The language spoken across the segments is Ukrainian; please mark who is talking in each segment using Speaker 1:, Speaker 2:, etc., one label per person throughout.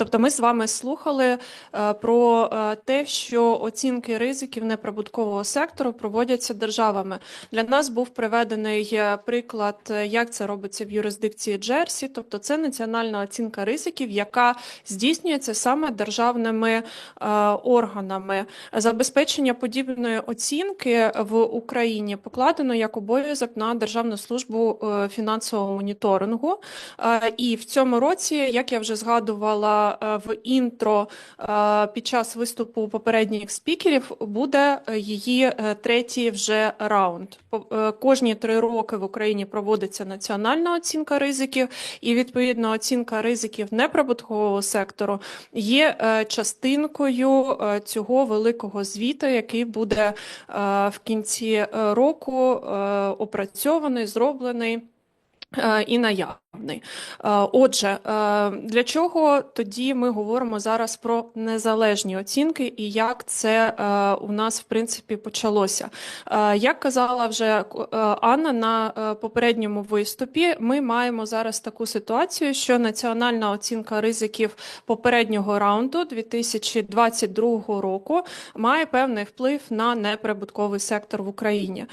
Speaker 1: Тобто, ми з вами слухали е, про е, те, що оцінки ризиків неприбуткового сектору проводяться державами. Для нас був приведений е, приклад, як це робиться в юрисдикції Джерсі. Тобто, це національна оцінка ризиків, яка здійснюється саме державними органами. Забезпечення подібної оцінки в Україні покладено як обов'язок на Державну службу фінансового моніторингу. І в цьому році, як я вже згадувала е, в інтро е, під час виступу попередніх спікерів, буде е, її третій вже раунд. Кожні три роки в Україні проводиться національна оцінка ризиків, і відповідно оцінка ризиків неприбуткового сектору є частинкою цього великого звіту, який буде в кінці року опрацьований, зроблений. І наявний. Е, Отже, е, для чого тоді ми говоримо зараз про незалежні оцінки і як це е, у нас в принципі почалося? Як казала вже Анна на попередньому виступі, ми маємо зараз таку ситуацію, що національна оцінка ризиків попереднього раунду 2022 року має певний вплив на неприбутковий сектор в Україні.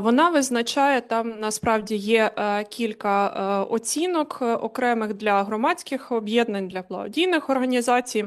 Speaker 1: Вона визначає там насправді є кілька е, оцінок е, окремих для громадських об'єднань, для благодійних організацій.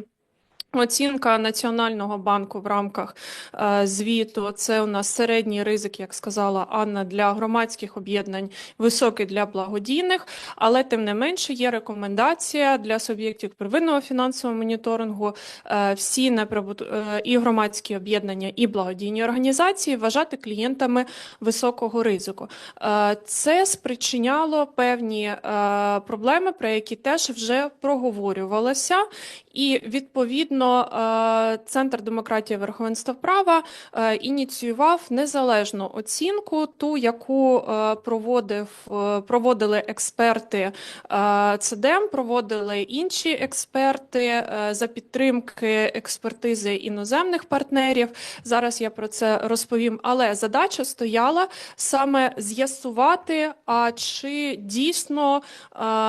Speaker 1: Оцінка Національного банку в рамках е, звіту це у нас середній ризик, як сказала Анна, для громадських об'єднань, високий для благодійних, але тим не менше є рекомендація для суб'єктів первинного фінансового моніторингу е, всі неприбут... е, і громадські об'єднання, і благодійні організації вважати клієнтами високого ризику. Е, Це спричиняло певні е, проблеми, про які теж вже проговорювалося. І відповідно е, Центр демократії верховенства права е, ініціював незалежну оцінку, ту, яку е, проводив, проводили експерти ЦДМ, проводили інші експерти за підтримки експертизи іноземних партнерів. Зараз я про це розповім. Але задача стояла саме з'ясувати, а чи дійсно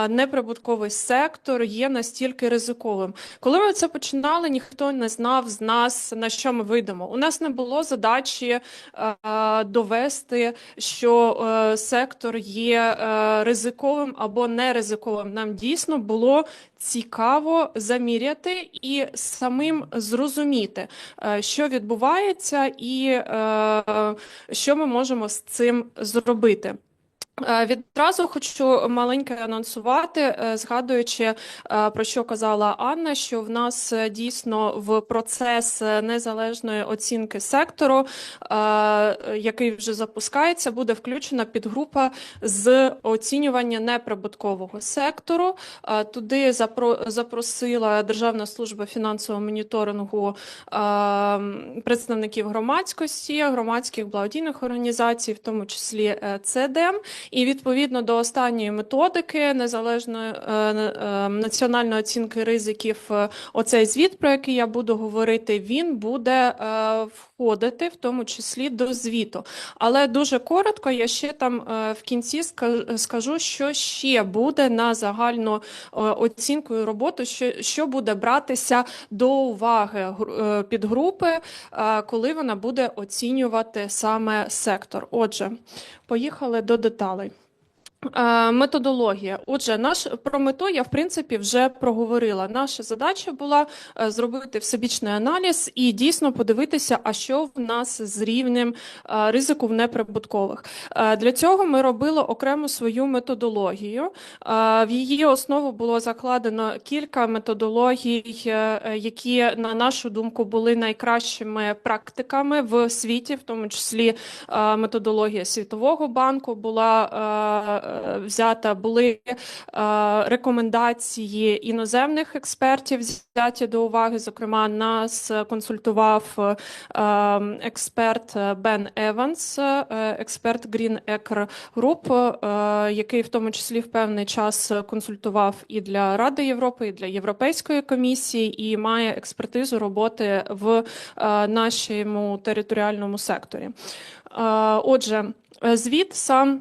Speaker 1: неприбутковий сектор є настільки ризиковим. Коли ми це починали, ніхто не знав з нас на що ми вийдемо. У нас не було задачі е, довести, що е, сектор є е, ризиковим або не ризиковим. Нам дійсно було цікаво заміряти і самим зрозуміти, е, що відбувається, і е, що ми можемо з цим зробити. Е, Відразу хочу маленьке анонсувати, е, згадуючи е, про що казала Анна, що в нас дійсно в процес незалежної оцінки сектору, який вже запускається, буде включена підгрупа з оцінювання неприбуткового сектору. Туди запро- запросила Державна служба фінансового моніторингу представників громадськості, громадських благодійних організацій, в тому числі ЦДМ. І відповідно до останньої методики незалежної е, е, національної оцінки ризиків, е, оцей звіт, про який я буду говорити, він буде входити в тому числі до звіту. Але дуже коротко, я ще там в кінці ска- скажу, що ще буде на загальну оцінку і роботу, що, що буде братися до уваги гру- підгрупи, коли вона буде оцінювати саме сектор. Отже, поїхали до деталей. Е, Методологія. Отже, наш про мету я в принципі вже проговорила. Наша задача була е, зробити всебічний аналіз і дійсно подивитися, а що в нас з рівнем е, ризику в неприбуткових. Для цього ми робили окрему свою методологію. В її основу було закладено кілька методологій, які, на нашу думку, були найкращими практиками в світі, в тому числі методологія Світового банку була взята, були е, рекомендації іноземних експертів взяті до уваги. Зокрема, нас консультував е, експерт Бен Еванс, е, експерт Green Acre Group, який в тому числі в певний час консультував і для Ради Європи, і для Європейської комісії, і має експертизу роботи в нашому територіальному секторі. Отже, звіт сам.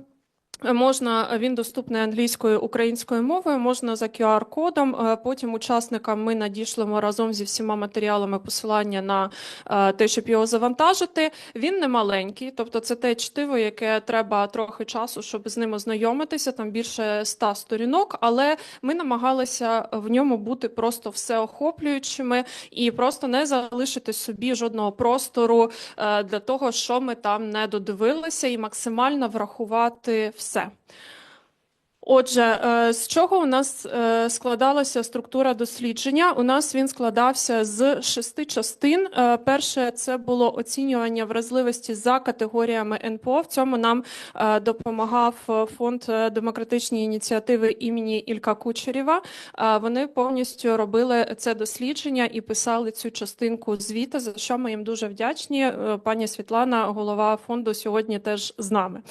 Speaker 1: Можна він доступний англійською українською мовою, можна за QR-кодом. Е, Потім учасникам ми надішлемо разом зі всіма матеріалами посилання на е, те, щоб його завантажити. Він не маленький, тобто це те чтиво, яке треба трохи часу, щоб з ним ознайомитися. Там більше ста сторінок, але ми намагалися в ньому бути просто всеохоплюючими і просто не залишити собі жодного простору е, для того, що ми там не додивилися, і максимально врахувати все. So. Отже, е, з чого у нас е, складалася структура дослідження? У нас він складався з шести частин. Е, Перше це було оцінювання вразливості за категоріями НПО. В цьому нам допомагав фонд демократичні ініціативи імені Ілька Кучерєва. Вони повністю робили це дослідження і писали цю частинку звіта, за що ми їм дуже вдячні. Пані Світлана, голова фонду, сьогодні теж з нами.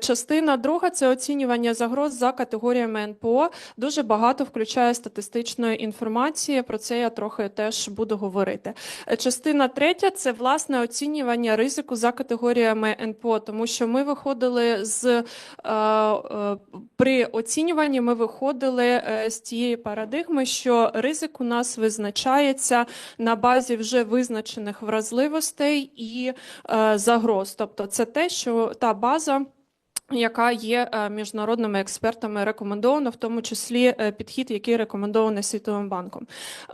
Speaker 1: Частина друга це оцінювання загроз за категоріями НПО. Дуже багато включає статистичної інформації. Про це я трохи теж буду говорити. Е, Частина третя це власне оцінювання ризику за категоріями НПО, тому що ми виходили з е, е, при оцінюванні. Ми виходили з тієї парадигми, що ризик у нас визначається на базі вже визначених вразливостей і загроз. Тобто, це те, що та база. Яка є е, міжнародними експертами рекомендована, в тому числі е, підхід, який рекомендований Світовим банком.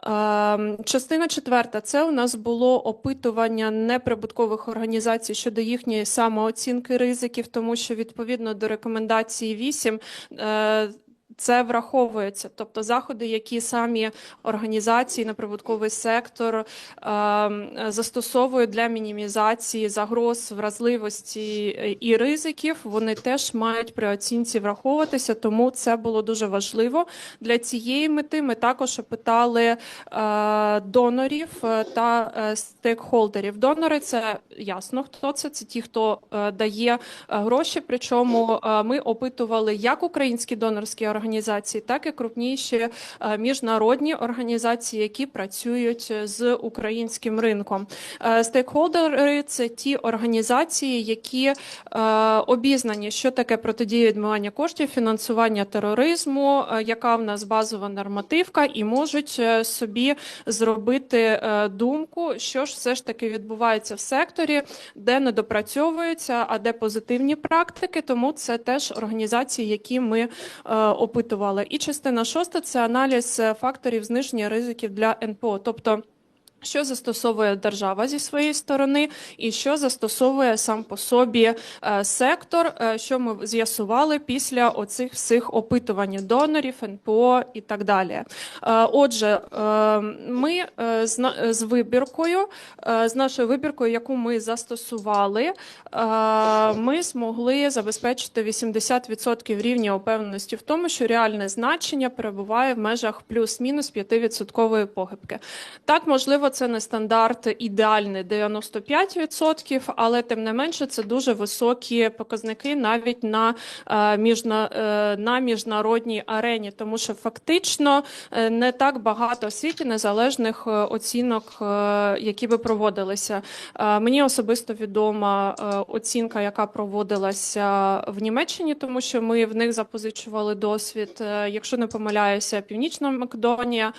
Speaker 1: Ем, Частина четверта це у нас було опитування неприбуткових організацій щодо їхньої самооцінки ризиків, тому що відповідно до рекомендації 8 е, це враховується, тобто заходи, які самі організації, неприбутковий сектор ем, застосовують для мінімізації загроз, вразливості е, і ризиків, вони теж мають при оцінці враховуватися, тому це було дуже важливо. Для цієї мети ми також опитали е, донорів е, та е, стейкхолдерів. Донори це ясно, хто це. Це ті, хто е, дає е, гроші. Причому е, ми опитували як українські донорські організації, так і крупніші е, міжнародні організації, які працюють з українським ринком. Е, Стейкхолдери це ті організації, які е, обізнані, що таке протидія відмивання коштів, фінансування тероризму, е, яка в нас базова нормативка, і можуть е, собі зробити е, думку, що ж все ж таки відбувається в секторі, де не допрацьовується, а де позитивні практики. Тому це теж організації, які ми е, опитували. І частина шоста це аналіз е, факторів зниження ризиків для НПО, тобто. Що застосовує держава зі своєї сторони, і що застосовує сам по собі е, сектор, е, що ми з'ясували після оцих всіх опитувань донорів, НПО і так далі. Е, Отже, ми з вибіркою, з нашою вибіркою, яку ми застосували, ми змогли забезпечити 80% рівня упевненості в тому, що реальне значення перебуває в межах плюс-мінус 5% похибки. Так, можливо, це не стандарт ідеальний 95%, але тим не менше це дуже високі показники навіть на, е, е, на міжнародній арені, тому що фактично е, не так багато світі незалежних оцінок, які би проводилися. Мені особисто відома оцінка, яка проводилася в Німеччині, тому що ми в них запозичували досвід. Якщо не помиляюся, Північна Македонія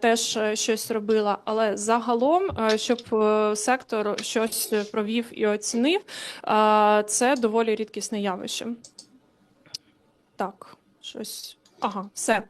Speaker 1: теж щось робила. Але загалом, е, щоб е, сектор щось провів і оцінив, е, це доволі рідкісне явище. Так, щось. Ага, все.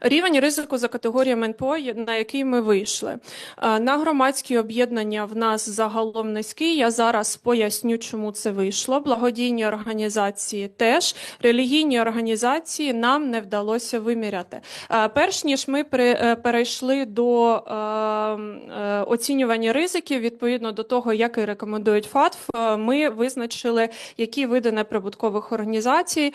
Speaker 1: Рівень ризику за категоріями НПО, на який ми вийшли. Е, На громадські об'єднання в нас загалом низький. Я зараз поясню, чому це вийшло. Благодійні організації теж. Релігійні організації нам не вдалося виміряти. Е, Перш ніж ми е, перейшли до е, е, оцінювання ризиків, відповідно до того, як і рекомендують ФАТФ, ми визначили, які види неприбуткових організацій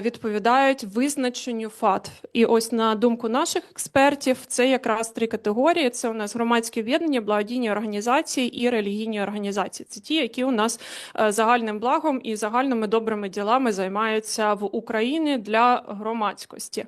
Speaker 1: відповідають визначенню ФАТФ. Випадків. І ось на думку наших експертів, це якраз три категорії: це у нас громадські об'єднання, благодійні організації і релігійні організації. Це ті, які у нас е, загальним благом і загальними добрими ділами займаються в Україні для громадськості.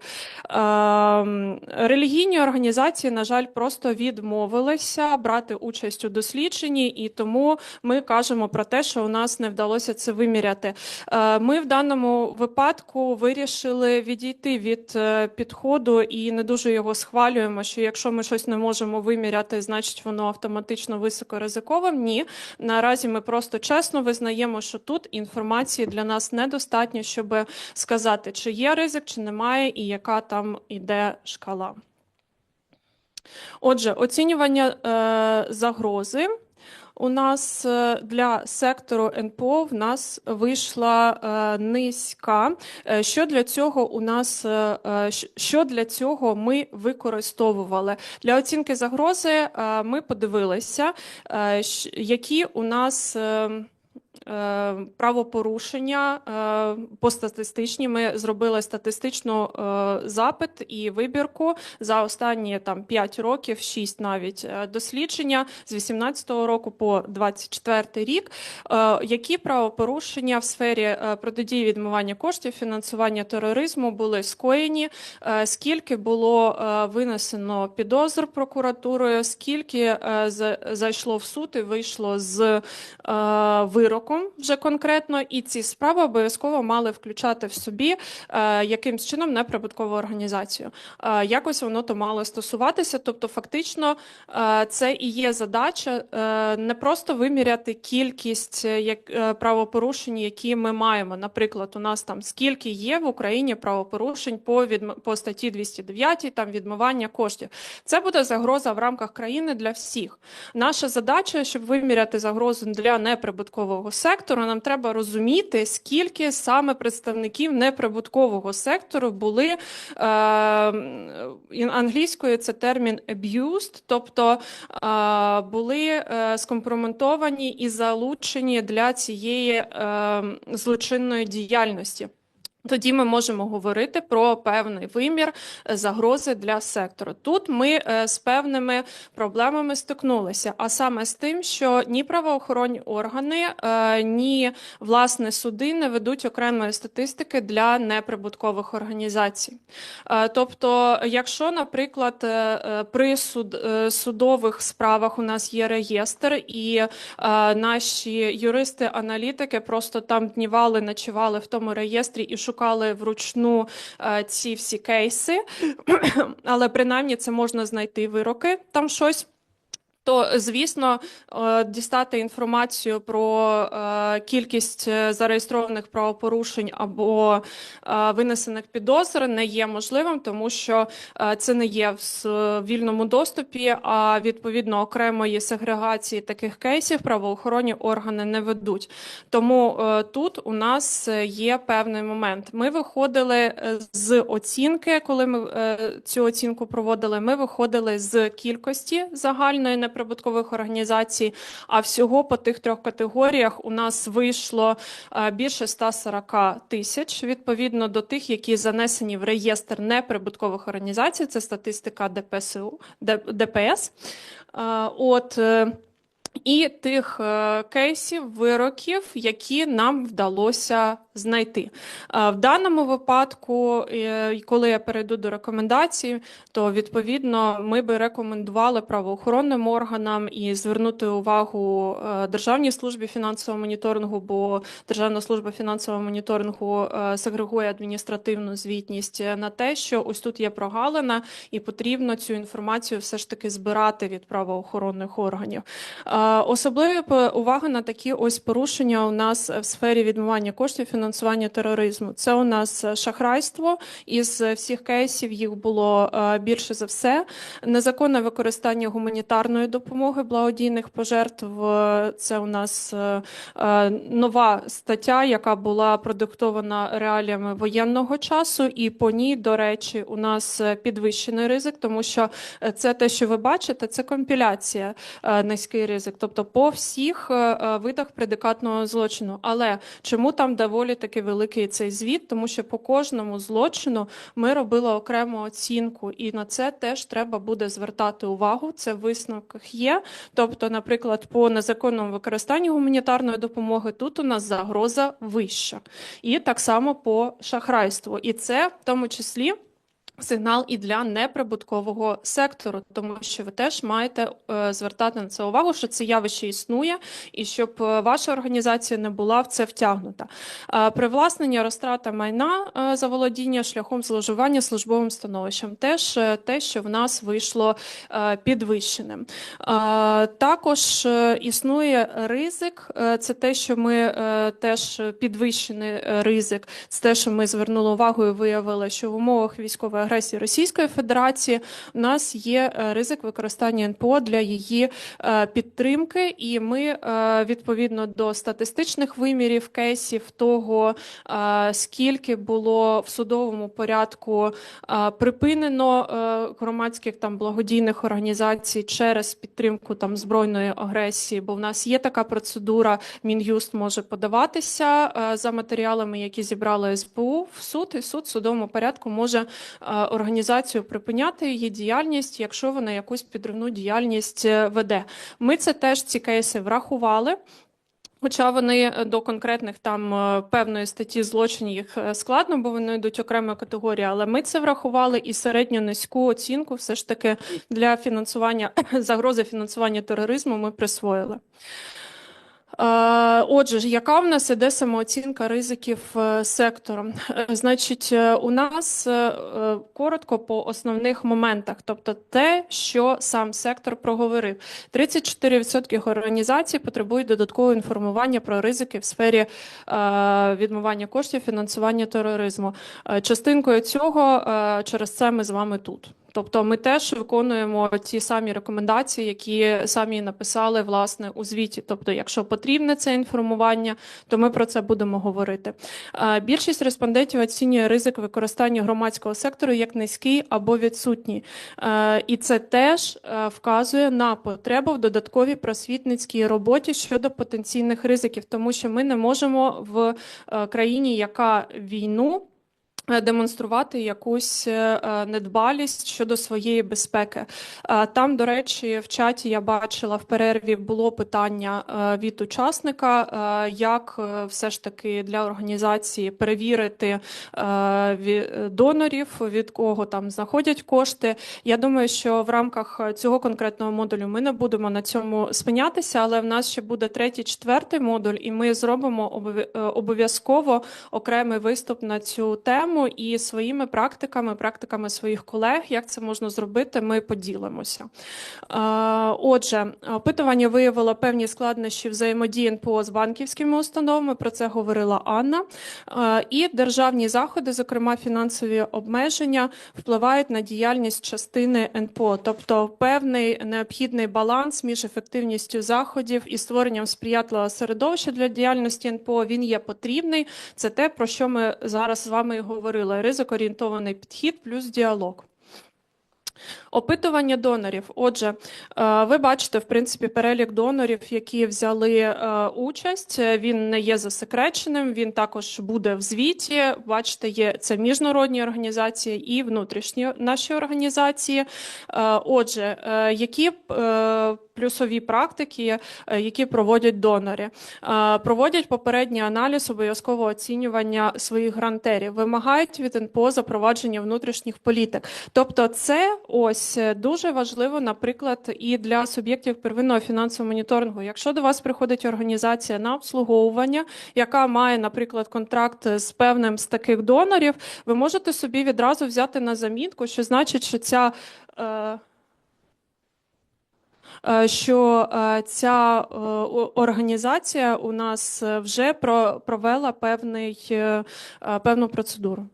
Speaker 1: Ем, Релігійні організації, на жаль, просто відмовилися брати участь у дослідженні, і тому ми кажемо про те, що у нас не вдалося це виміряти. Е, Ми в даному випадку вирішили відійти від е, підходу і не дуже його схвалюємо. Що якщо ми щось не можемо виміряти, значить воно автоматично високоризиковим. Ні, наразі ми просто чесно визнаємо, що тут інформації для нас недостатньо, щоб сказати, чи є ризик, чи немає, і яка там іде шкала. Отже, оцінювання е, загрози. У нас е, для сектору НПО в нас вийшла е, низька. Е, Що для цього у нас що для цього ми використовували для оцінки загрози? Ми подивилися, які у нас. Е, Правопорушення е, по статистичні ми зробили статистичну е, запит і вибірку за останні там 5 років, 6 навіть дослідження з 18-го року по 24 рік. Які правопорушення в сфері протидії відмивання коштів, фінансування тероризму були скоєні? Скільки було винесено підозр прокуратурою? Скільки за- зайшло в суд і вийшло з е, вироком вже конкретно? І ці справи обов'язково мали включати в собі е, якимсь чином неприбуткову організацію. Е, Якось воно то мало стосуватися. Тобто, фактично, е, це і є задача е, не просто виміряти кількість е, як е, правопорушень, які ми маємо. Наприклад, у нас там скільки є в Україні правопорушень по відм... по статті 209, там відмивання коштів. Це буде загроза в рамках країни для всіх. Наша задача, щоб виміряти загрозу для неприбуткового сектору, нам треба розуміти, скільки саме представників неприбуткового сектору були е, англійською це термін abused, тобто е, були е, скомпрометовані і залучені для цієї е, злочинної діяльності. Тоді ми можемо говорити про певний вимір е, загрози для сектору. Тут ми е, з певними проблемами стикнулися, а саме з тим, що ні правоохоронні органи, е, ні власне суди не ведуть окремої статистики для неприбуткових організацій. Тобто, якщо, наприклад, при суд, судових справах у нас є реєстр, і наші юристи-аналітики просто там днівали, ночували в тому реєстрі і шукали вручну е, ці всі кейси, але принаймні це можна знайти вироки там щось. То, звісно, е, дістати інформацію про е, кількість е, зареєстрованих правопорушень або винесених підозр не є можливим, тому що це не є в вільному доступі, а відповідно окремої сегрегації таких кейсів правоохоронні органи не ведуть. Тому тут у нас є певний момент. Ми виходили з оцінки, коли ми цю оцінку проводили. Ми виходили з кількості загальної неприбуткових організацій. А всього по тих трьох категоріях у нас вийшло е, більше 140 тисяч відповідно до тих, які занесені в реєстр неприбуткових організацій. Це статистика ДПСУ ДПС. Е, От е, і тих кейсів, вироків, які нам вдалося знайти. В даному випадку, е, коли я перейду до рекомендацій, то відповідно ми би рекомендували правоохоронним органам і звернути увагу е, Державній службі фінансового моніторингу, бо Державна служба фінансового моніторингу е, сегрегує адміністративну звітність на те, що ось тут є прогалина, і потрібно цю інформацію все ж таки збирати від правоохоронних органів. Особливо увага на такі ось порушення у нас в сфері відмивання коштів фінансування тероризму. Це у нас е, шахрайство. Із всіх кейсів їх було е, більше за все. Незаконне використання гуманітарної допомоги благодійних пожертв. е, Це у нас е, е, нова стаття, яка була продиктована реаліями воєнного часу, і по ній, до речі, у нас е, підвищений ризик, тому що е, це те, що ви бачите, це компіляція е, низький ризик, тобто по всіх е, е, видах предикатного злочину. Але чому там доволі доволі таки великий цей звіт, тому що по кожному злочину ми робили окрему оцінку, і на це теж треба буде звертати увагу. Це в висновках є. Тобто, наприклад, по незаконному використанню гуманітарної допомоги тут у нас загроза вища, і так само по шахрайству. І це в тому числі. Сигнал і для неприбуткового сектору, тому що ви теж маєте е, звертати на це увагу, що це явище існує, і щоб е, ваша організація не була в це втягнута. Е, Привласнення, розтрата майна е, заволодіння шляхом зловживання службовим становищем теж те, що в нас вийшло підвищеним. Також існує ризик, це те, що ми теж підвищений ризик, це те, що ми звернули увагу і виявили, що в умовах військової Російської Федерації у нас є е, ризик використання НПО для її е, підтримки, і ми е, відповідно до статистичних вимірів кейсів того, скільки було в судовому порядку припинено громадських там благодійних організацій через підтримку там збройної агресії, бо в нас є така процедура. Мін'юст може подаватися за матеріалами, які зібрали СБУ в суд, і суд в судовому порядку може організацію припиняти її діяльність, якщо вона якусь підривну діяльність е, веде. Ми це теж ці кейси врахували. Хоча вони е, до конкретних там е, певної статті злочинів їх складно, бо вони йдуть окремої категорії, але ми це врахували і середню низьку оцінку все ж таки для фінансування загрози фінансування тероризму ми присвоїли. Е, Отже, яка в нас іде самооцінка ризиків е, сектору? Е, Значить, у нас коротко по основних моментах, тобто те, що сам сектор проговорив. 34% організацій потребують додаткового інформування про ризики в сфері відмивання коштів фінансування тероризму. Частинкою цього через це ми з вами тут. Тобто ми теж виконуємо ті самі рекомендації, які самі написали власне у звіті. Тобто, якщо потрібне це інформування, то ми про це будемо говорити. Більшість респондентів оцінює ризик використання громадського сектору як низький або відсутній. І це теж вказує на потребу в додатковій просвітницькій роботі щодо потенційних ризиків, тому що ми не можемо в країні, яка війну. Е, Демонструвати якусь е, недбалість щодо своєї безпеки. Е, Там, до речі, в чаті я бачила в перерві було питання від учасника, як все ж таки для організації перевірити донорів, від кого там знаходять кошти. Я думаю, що в рамках цього конкретного модулю ми не будемо на цьому спинятися, але в нас ще буде третій, четвертий модуль, і ми зробимо обов'я- обов'язково окремий виступ на цю тему і своїми практиками, практиками своїх колег, як це можна зробити, ми поділимося. Е, Отже, опитування виявило певні складнощі взаємодії НПО з банківськими установами. Про це говорила Анна. Е, І державні заходи, зокрема фінансові обмеження, впливають на діяльність частини НПО, тобто певний необхідний баланс між ефективністю заходів і створенням сприятливого середовища для діяльності НПО. Він є потрібний. Це те, про що ми зараз з вами і говорили: ризик-орієнтований підхід плюс діалог. Опитування донорів. Отже, е, ви бачите, в принципі, перелік донорів, які взяли е, участь. Він не є засекреченим. Він також буде в звіті. Бачите, є це міжнародні організації і внутрішні наші організації. Е, Отже, які плюсові практики, які проводять донори, проводять попередній аналіз обов'язкового оцінювання своїх грантерів, вимагають від НПО запровадження внутрішніх політик. Тобто, це ось е, дуже важливо, наприклад, і для суб'єктів первинного фінансового моніторингу. Якщо до вас приходить організація на обслуговування, яка має, наприклад, контракт з певним з таких донорів, ви можете собі відразу взяти на замітку, що значить, що ця. Е, е, що е, ця організація у нас вже провела певний, певну процедуру.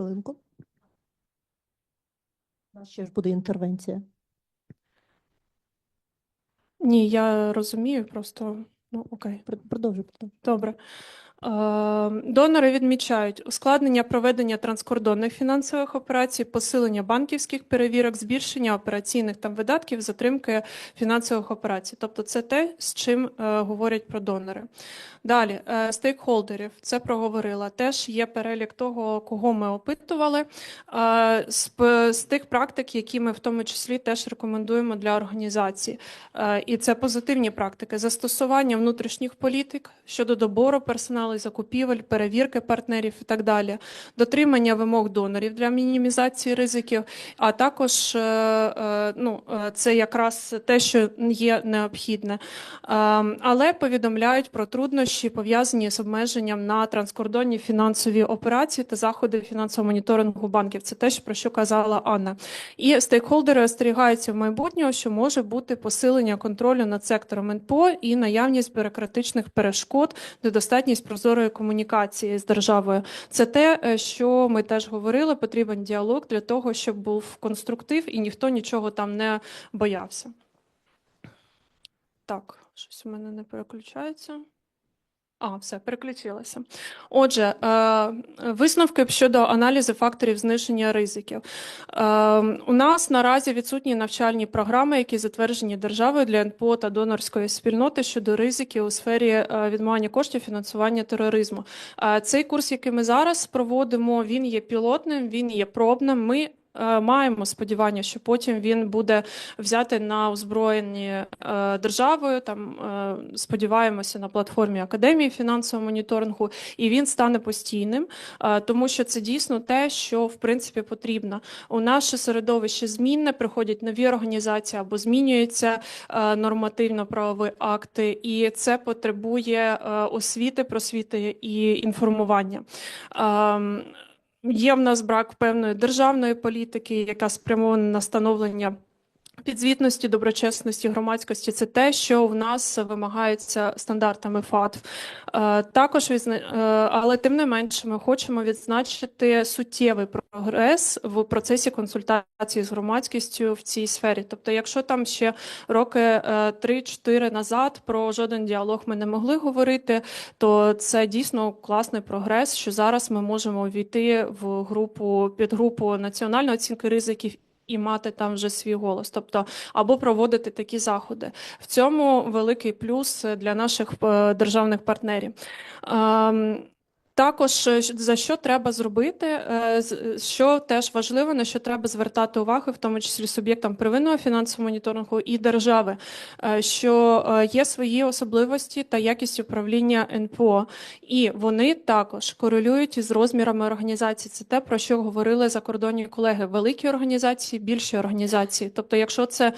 Speaker 2: Хвилинку. Ще ж буде інтервенція.
Speaker 1: Ні, я розумію, просто ну окей.
Speaker 2: Пр- Продовжуй, продовжуй.
Speaker 1: Добре. Е, Донори відмічають ускладнення проведення транскордонних фінансових операцій, посилення банківських перевірок, збільшення операційних там видатків, затримки фінансових операцій. Тобто, це те, з чим е, говорять про донори. Далі, е, стейкхолдерів, це проговорила. Теж є перелік того, кого ми опитували. Е, З, з тих практик, які ми в тому числі теж рекомендуємо для організації. І це позитивні практики. Застосування внутрішніх політик щодо добору персоналу, і закупівель, перевірки партнерів і так далі. Дотримання вимог донорів для мінімізації ризиків, а також е, е, ну, е, це якраз те, що є необхідне. Ем, Але повідомляють про труднощі, пов'язані з обмеженням на транскордонні фінансові операції та заходи фінансового моніторингу банків. Це те, про що казала Анна. І стейкхолдери остерігаються в майбутнього, що може бути посилення контролю над сектором НПО і наявність бюрократичних перешкод, недостатність прозорої комунікації з державою. Це те, е, що ми теж говорили. Потрібен діалог для того, щоб був конструктив і ніхто нічого там не боявся. Так, щось у мене не переключається. А, все, переключилося. Отже, е, висновки щодо аналізу факторів зниження ризиків. Е, у нас наразі відсутні навчальні програми, які затверджені державою для НПО та донорської спільноти щодо ризиків у сфері е, відмивання коштів фінансування тероризму. Цей курс, який ми зараз проводимо, він є пілотним, він є пробним. Ми маємо сподівання, що потім він буде взяти на озброєнні е, державою. Там е, сподіваємося на платформі Академії фінансового моніторингу, і він стане постійним, е, тому що це дійсно те, що в принципі потрібно. У наше середовище змінне, приходять нові організації або змінюються е, нормативно-правові акти, і це потребує е, освіти, просвіти і інформування. Є в нас брак певної державної політики, яка спрямована на становлення підзвітності, доброчесності, громадськості. Це те, що в нас вимагається стандартами ФАТФ. Е, Також е, але тим не менше, ми хочемо відзначити суттєвий прогрес в процесі консультації з громадськістю в цій сфері. Тобто, якщо там ще роки е, 3-4 назад про жоден діалог ми не могли говорити, то це дійсно класний прогрес, що зараз ми можемо увійти в групу підгрупу національної оцінки ризиків. І мати там вже свій голос, тобто або проводити такі заходи. В цьому великий плюс для наших е, державних партнерів. Також е, за що треба зробити, е, що теж важливо, на що треба звертати увагу, в тому числі суб'єктам первинного фінансового моніторингу і держави, е, що є свої особливості та якість управління НПО, і вони також корелюють із розмірами організації. Це те, про що говорили закордонні колеги. Великі організації, більші організації. Тобто, якщо це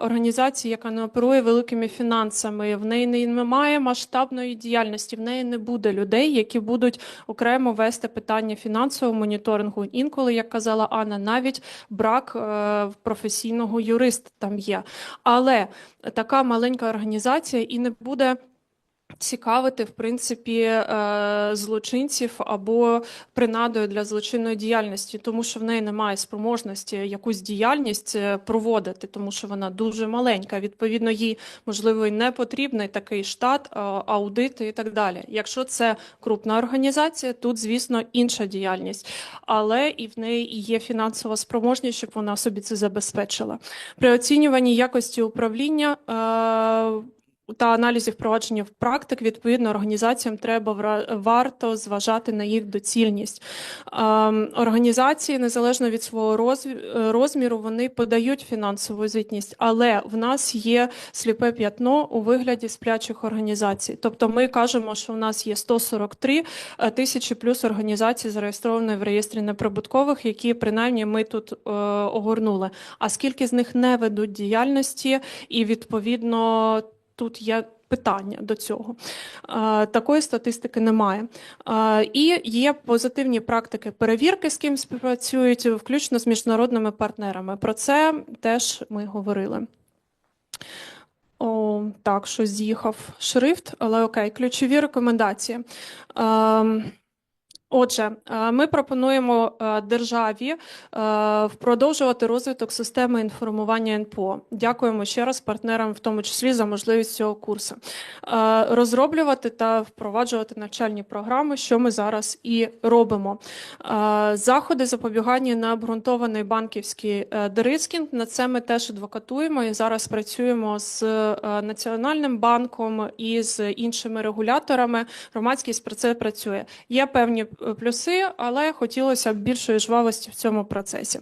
Speaker 1: організація, яка не оперує великими фінансами, в неї немає масштабної діяльності, в неї не буде людей, які будуть окремо вести питання фінансового моніторингу. Інколи, як казала Анна, навіть брак е, професійного юриста там є. Але така маленька організація і не буде. Цікавити, в принципі, е, злочинців або принадою для злочинної діяльності, тому що в неї немає спроможності якусь діяльність е, проводити, тому що вона дуже маленька. Відповідно, їй можливо і не потрібний такий штат, аудити і так далі. Якщо це крупна організація, тут звісно інша діяльність, але і в неї є фінансова спроможність, щоб вона собі це забезпечила. При оцінюванні якості управління. Та аналізі впровадження в практик, відповідно, організаціям треба варто зважати на їх доцільність. Ем, Організації, незалежно від свого е, розміру, вони подають фінансову звітність, але в нас є сліпе п'ятно у вигляді сплячих організацій. Тобто ми кажемо, що в нас є 143 е, тисячі плюс організацій, зареєстровані в реєстрі неприбуткових, які принаймні ми тут е, огорнули. А скільки з них не ведуть діяльності, і відповідно тут є питання до цього. Такої статистики немає. І є позитивні практики перевірки, з ким співпрацюють, включно з міжнародними партнерами. Про це теж ми говорили. О, так, що з'їхав шрифт, але окей, ключові рекомендації. Ем, Отже, е, ми пропонуємо е, державі е, продовжувати розвиток системи інформування НПО. Дякуємо ще раз партнерам, в тому числі за можливість цього курсу. Розроблювати та впроваджувати навчальні програми, що ми зараз і робимо. Заходи запобігання необґрунтований банківський е, дерискінг. На це ми теж адвокатуємо і зараз працюємо з Національним банком і з іншими регуляторами. Громадськість про це працює. Є певні плюси, але хотілося б більшої жвавості в цьому процесі.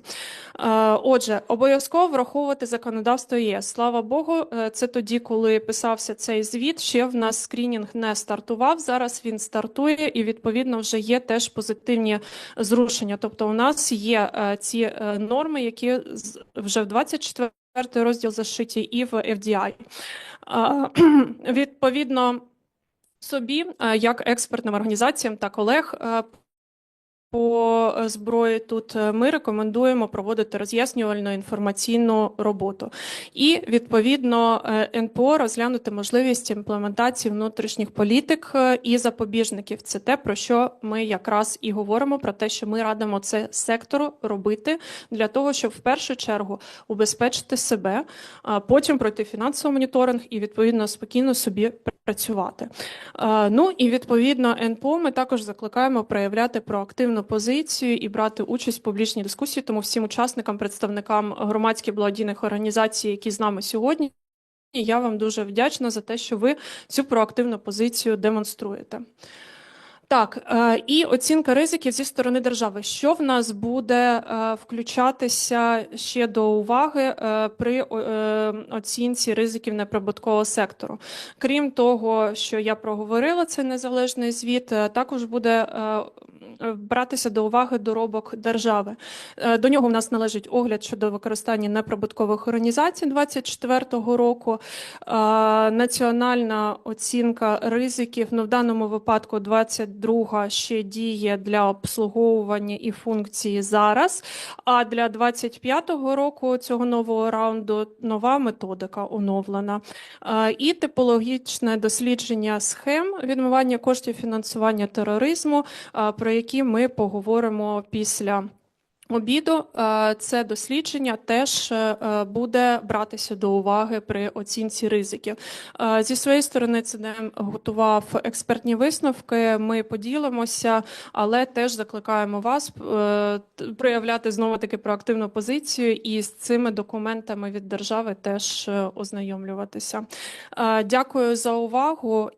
Speaker 1: Е, Отже, обов'язково враховувати законодавство ЄС. Слава Богу, е, це тоді, коли писався цей звіт. Ще в нас скрінінг не стартував. Зараз він стартує, і відповідно вже є теж позитивні зрушення. Тобто, у нас є е, ці норми, які вже в 24 розділ зашиті, і в FDI. Відповідно собі, е, як експертним організаціям та колег е, по е, зброї тут е, ми рекомендуємо проводити роз'яснювальну інформаційну роботу. І відповідно е, НПО розглянути можливість імплементації внутрішніх політик і запобіжників. Це те, про що ми якраз і говоримо, про те, що ми радимо це сектору робити для того, щоб в першу чергу убезпечити себе, а потім пройти фінансовий моніторинг і відповідно спокійно собі працювати. Ну і відповідно НПО ми також закликаємо проявляти проактивну позицію і брати участь в публічній дискусії. Тому всім учасникам, представникам громадських благодійних організацій, які з нами сьогодні. Я вам дуже вдячна за те, що ви цю проактивну позицію демонструєте. Так, е, і оцінка ризиків зі сторони держави. Що в нас буде е, включатися ще до уваги е, при оцінці ризиків неприбуткового сектору? Крім того, що я проговорила, це незалежний звіт, також буде братися до уваги доробок держави. Е, До нього в нас належить огляд щодо використання неприбуткових організацій 2024 року. Е, Національна оцінка ризиків, ну в даному випадку 22 ще діє для обслуговування і функції зараз. А для 25-го року цього нового раунду нова методика оновлена. Е, І типологічне дослідження схем відмивання коштів фінансування тероризму, е, про які ми поговоримо після. Обіду Е, це дослідження теж е, е, буде братися до уваги при оцінці ризиків. Зі своєї сторони, ЦДМ готував експертні висновки. Ми поділимося, але теж закликаємо вас проявляти знову таки проактивну позицію і з цими документами від держави теж ознайомлюватися. Дякую за увагу